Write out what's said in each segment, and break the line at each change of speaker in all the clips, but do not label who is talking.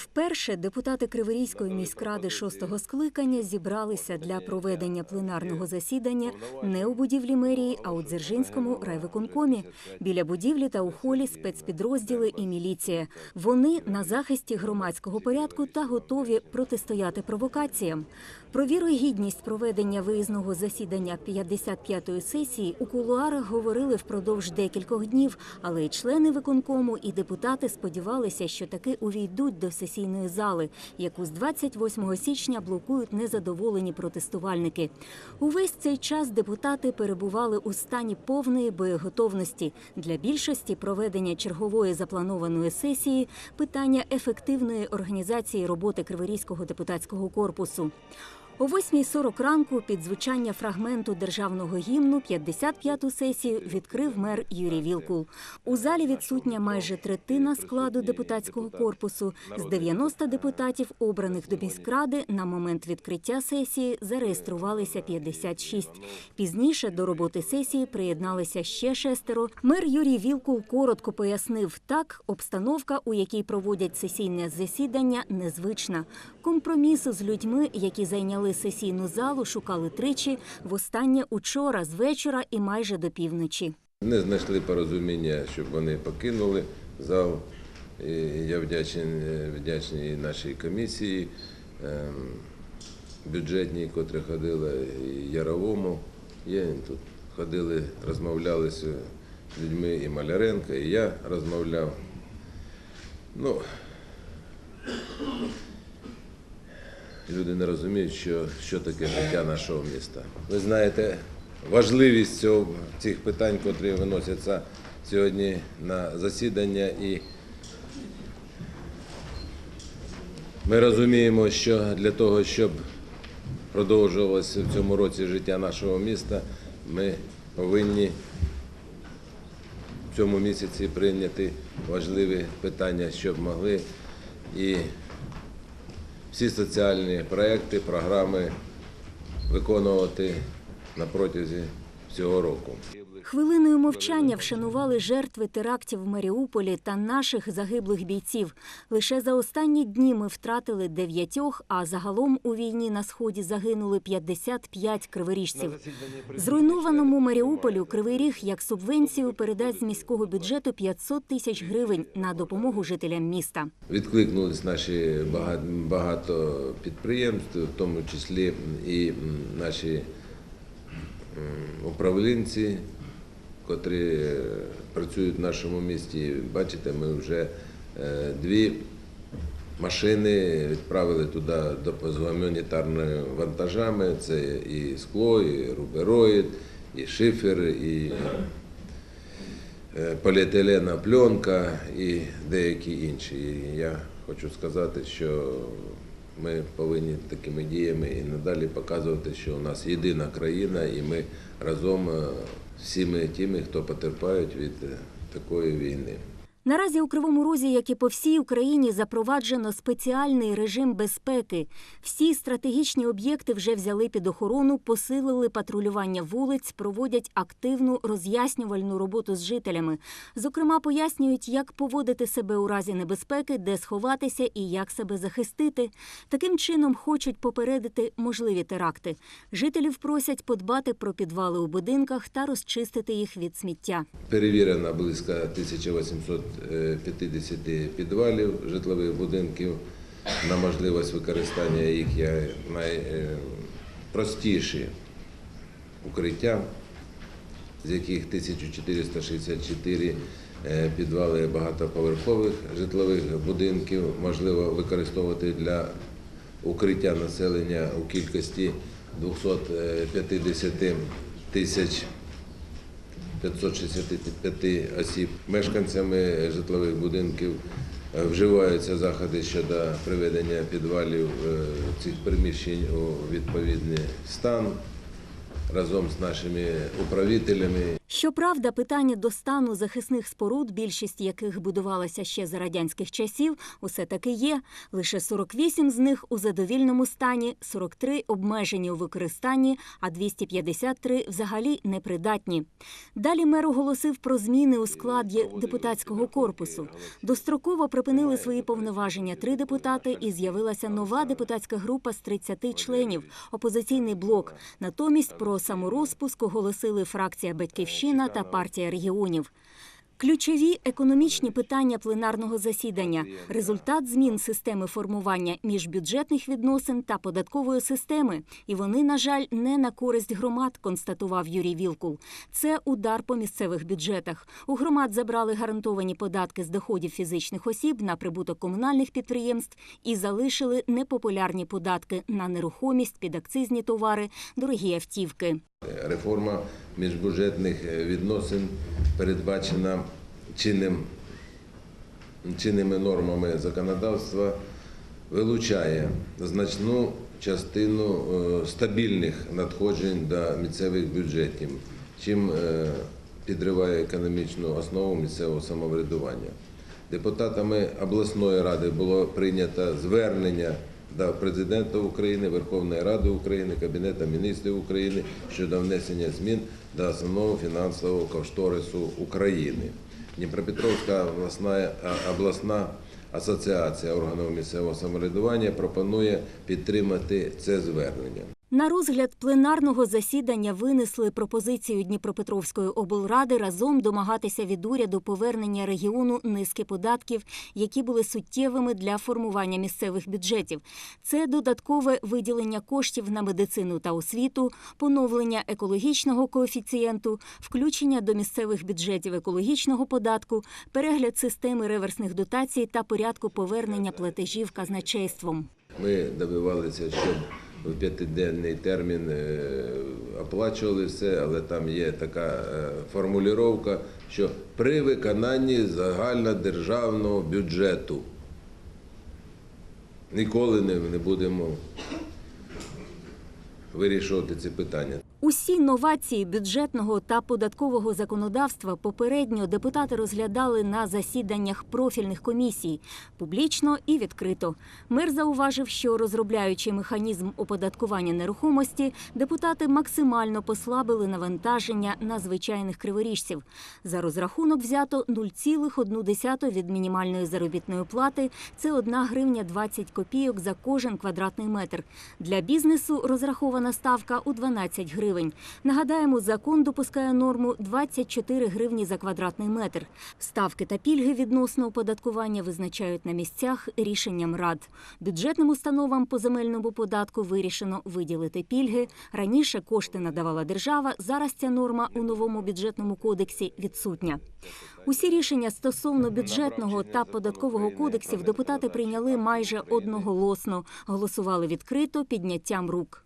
Вперше депутати Криворізької міськради шостого скликання зібралися для проведення пленарного засідання не у будівлі мерії, а у Дзержинському райвиконкомі. Біля будівлі та у холі спецпідрозділи і міліція. Вони на захисті громадського порядку та готові протистояти провокаціям. Про віру і гідність проведення виїзного засідання 55-ї сесії у кулуарах говорили впродовж декількох днів, але й члени виконкому і депутати сподівалися, що таки увійдуть до сесійної зали, яку з 28 січня блокують незадоволені протестувальники. Увесь цей час депутати перебували у стані повної боєготовності. Для більшості проведення чергової запланованої сесії питання ефективної організації роботи Криворізького депутатського корпусу. О 8.40 ранку під звучання фрагменту державного гімну 55-ту сесію відкрив мер Юрій Вілкул. У залі відсутня майже третина складу депутатського корпусу. З 90 депутатів, обраних до міськради, на момент відкриття сесії зареєструвалися 56. Пізніше до роботи сесії приєдналися ще шестеро. Мер Юрій Вілкул коротко пояснив, так обстановка, у якій проводять сесійне засідання, незвична. Компромісу з людьми, які зайняли сесійну залу, шукали тричі. Востаннє учора з вечора і майже до півночі.
Не знайшли порозуміння, щоб вони покинули зал. І я вдячний, вдячний нашій комісії ем, бюджетній, котра ходила, і Яровому. Є тут ходили, розмовляли з людьми і Маляренко, і я розмовляв. Ну, люди не розуміють, що, що таке життя нашого міста. Ви знаєте важливість цього, цих питань, котрі виносяться сьогодні на засідання. І ми розуміємо, що для того, щоб продовжувалося в цьому році життя нашого міста, ми повинні в цьому місяці прийняти важливі питання, щоб могли і всі соціальні проекти, програми виконувати на протязі всього року.
Хвилиною мовчання вшанували жертви терактів в Маріуполі та наших загиблих бійців. Лише за останні дні ми втратили дев'ятьох, а загалом у війні на сході загинули 55 криворіжців. Зруйнованому Маріуполю Кривий Ріг як субвенцію передасть з міського бюджету 500 тисяч гривень на допомогу жителям міста.
Відкликнулись наші багато, багато підприємств, в тому числі і наші управлінці, котрі е, працюють в нашому місті. Бачите, ми вже е, дві машини відправили туди з гуманітарними вантажами. Це і скло, і рубероїд, і шифер, і е, поліетилена пленка і деякі інші. І я хочу сказати, що ми повинні такими діями і надалі показувати, що у нас єдина країна, і ми разом всіми тими, хто потерпають від е, такої війни.
Наразі у Кривому Розі, як і по всій Україні, запроваджено спеціальний режим безпеки. Всі стратегічні об'єкти вже взяли під охорону, посилили патрулювання вулиць, проводять активну роз'яснювальну роботу з жителями. Зокрема, пояснюють, як поводити себе у разі небезпеки, де сховатися і як себе захистити. Таким чином хочуть попередити можливі теракти. Жителів просять подбати про підвали у будинках та розчистити їх від сміття.
Перевірено близько 1850 підвалів житлових будинків на можливість використання їх як найпростіші укриття, з яких 1464 е, підвали багатоповерхових житлових будинків можливо використовувати для укриття населення у кількості 250 тисяч 565 осіб. Мешканцями житлових будинків е, вживаються заходи щодо приведення підвалів е, цих приміщень у відповідний стан. Разом з нашими управителями
Щоправда, питання до стану захисних споруд, більшість яких будувалася ще за радянських часів, усе таки є. Лише 48 з них у задовільному стані, 43 обмежені у використанні, а 253 взагалі непридатні. Далі мер оголосив про зміни у складі депутатського корпусу. Достроково припинили свої повноваження три депутати, і з'явилася нова депутатська група з 30 членів опозиційний блок. Натомість про саморозпуск оголосили фракція Батьківщина та партія регіонів. Ключові економічні питання пленарного засідання, результат змін системи формування міжбюджетних відносин та податкової системи. І вони, на жаль, не на користь громад, констатував Юрій Вілкул. Це удар по місцевих бюджетах. У громад забрали гарантовані податки з доходів фізичних осіб на прибуток комунальних підприємств і залишили непопулярні податки на нерухомість, підакцизні товари, дорогі автівки.
Реформа міжбюджетних е, відносин передбачена чинним, чинними нормами законодавства, вилучає значну частину е, стабільних надходжень до місцевих бюджетів, чим е, підриває економічну основу місцевого самоврядування. Депутатами обласної ради було прийнято звернення до президента України, Верховної Ради України, Кабінету міністрів України щодо внесення змін до основного фінансового кошторису України. Дніпропетровська обласна, обласна асоціація органів місцевого самоврядування пропонує підтримати це звернення.
На розгляд пленарного засідання винесли пропозицію Дніпропетровської облради разом домагатися від уряду повернення регіону низки податків, які були суттєвими для формування місцевих бюджетів. Це додаткове виділення коштів на медицину та освіту, поновлення екологічного коефіцієнту, включення до місцевих бюджетів екологічного податку, перегляд системи реверсних дотацій та порядку повернення платежів казначейством.
Ми добивалися, щоб в п'ятиденний термін е, оплачували все, але там є така е, формулювання, що при виконанні загальнодержавного бюджету ніколи не, не будемо вирішувати ці питання.
Усі новації бюджетного та податкового законодавства попередньо депутати розглядали на засіданнях профільних комісій публічно і відкрито. Мер зауважив, що розробляючи механізм оподаткування нерухомості, депутати максимально послабили навантаження на звичайних криворіжців. За розрахунок взято 0,1 від мінімальної заробітної плати. Це 1 гривня 20 копійок за кожен квадратний метр. Для бізнесу розрахована ставка у 12 гривень. Нагадаємо, закон допускає норму 24 гривні за квадратний метр. Ставки та пільги відносно оподаткування визначають на місцях рішенням рад. Бюджетним установам по земельному податку вирішено виділити пільги. Раніше кошти надавала держава. Зараз ця норма у новому бюджетному кодексі відсутня. Усі рішення стосовно бюджетного та податкового кодексів депутати прийняли майже одноголосно. Голосували відкрито підняттям рук.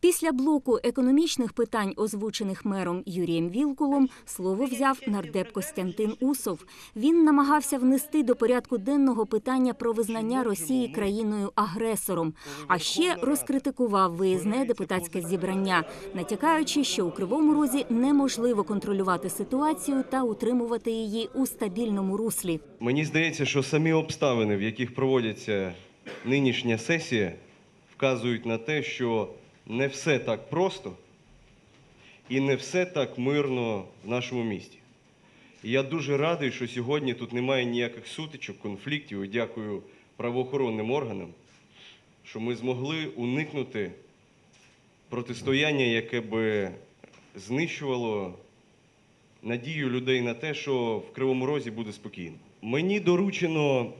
Після блоку економічних питань, озвучених мером Юрієм Вілкулом, слово взяв нардеп Костянтин Усов. Він намагався внести до порядку денного питання про визнання Росії країною агресором, а ще розкритикував виїзне депутатське зібрання, натякаючи, що у кривому розі неможливо контролювати ситуацію та утримувати її у стабільному руслі.
Мені здається, що самі обставини, в яких проводиться нинішня сесія, вказують на те, що не все так просто і не все так мирно в нашому місті. І я дуже радий, що сьогодні тут немає ніяких сутичок, конфліктів. І дякую правоохоронним органам, що ми змогли уникнути протистояння, яке би знищувало надію людей на те, що в Кривому Розі буде спокійно. Мені доручено в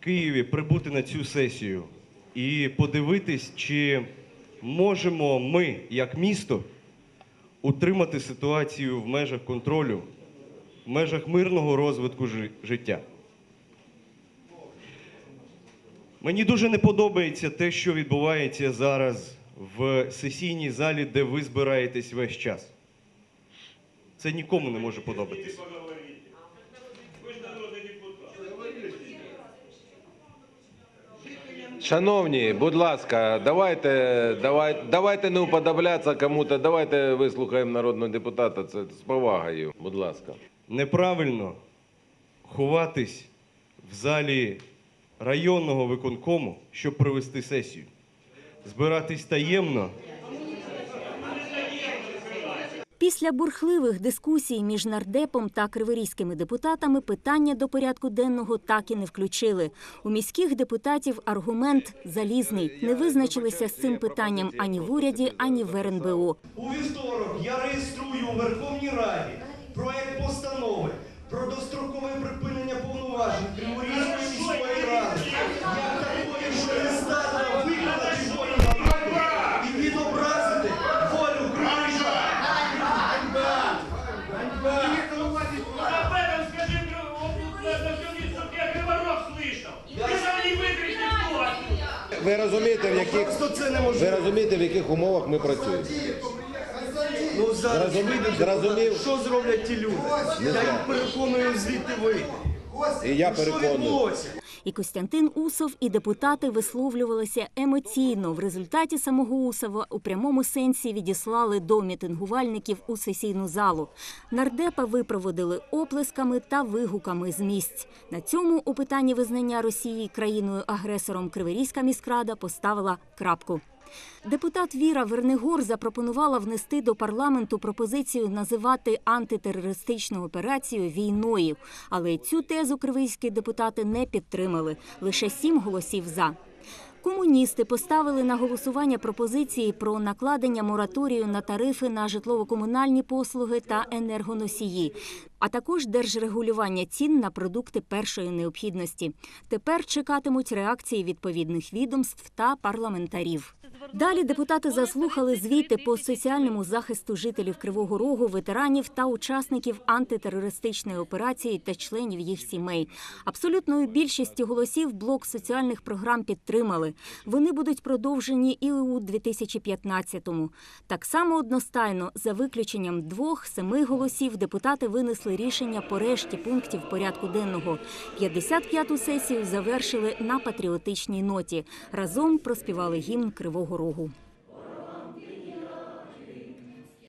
Києві прибути на цю сесію і подивитись, чи можемо ми, як місто, утримати ситуацію в межах контролю, в межах мирного розвитку життя. Мені дуже не подобається те, що відбувається зараз в сесійній залі, де ви збираєтесь весь час. Це нікому не може подобатися.
Шановні, будь ласка, давайте, давай, давайте не уподоблятися кому-то, давайте вислухаємо народного депутата. Це з повагою. Будь ласка.
Неправильно ховатись в залі районного виконкому, щоб провести сесію. Збиратись таємно
Після бурхливих дискусій між нардепом та криворізькими депутатами питання до порядку денного так і не включили. У міських депутатів аргумент залізний. Не визначилися з цим питанням ані в уряді, ані в РНБО.
У вівторок я реєструю у Верховній Раді проект постанови про дострокове припинення повноважень Криворізької
Ви розумієте, в яких
це
ви розумієте, в яких умовах ми працюємо?
Ну зараз
Зрозумів- зрозумів.
що зроблять ті люди? Я
знаю.
їх переконую звідти вийти.
І я
Що
переконую.
відбулося?
І Костянтин Усов, і депутати висловлювалися емоційно. В результаті самого Усова у прямому сенсі відіслали до мітингувальників у сесійну залу. Нардепа випроводили оплесками та вигуками з місць. На цьому у питанні визнання Росії країною-агресором Криворізька міськрада поставила крапку. Депутат Віра Вернигор запропонувала внести до парламенту пропозицію називати антитерористичну операцію війною, але цю тезу кривийські депутати не підтримали. Лише сім голосів за. Комуністи поставили на голосування пропозиції про накладення мораторію на тарифи на житлово-комунальні послуги та енергоносії, а також держрегулювання цін на продукти першої необхідності. Тепер чекатимуть реакції відповідних відомств та парламентарів. Далі депутати заслухали звіти по соціальному захисту жителів Кривого Рогу, ветеранів та учасників антитерористичної операції та членів їх сімей. Абсолютною більшістю голосів блок соціальних програм підтримали. Вони будуть продовжені і у 2015-му. Так само одностайно, за виключенням двох семи голосів, депутати винесли рішення по решті пунктів порядку денного. 55-ту сесію завершили на патріотичній ноті. Разом проспівали гімн Кривого Рогу.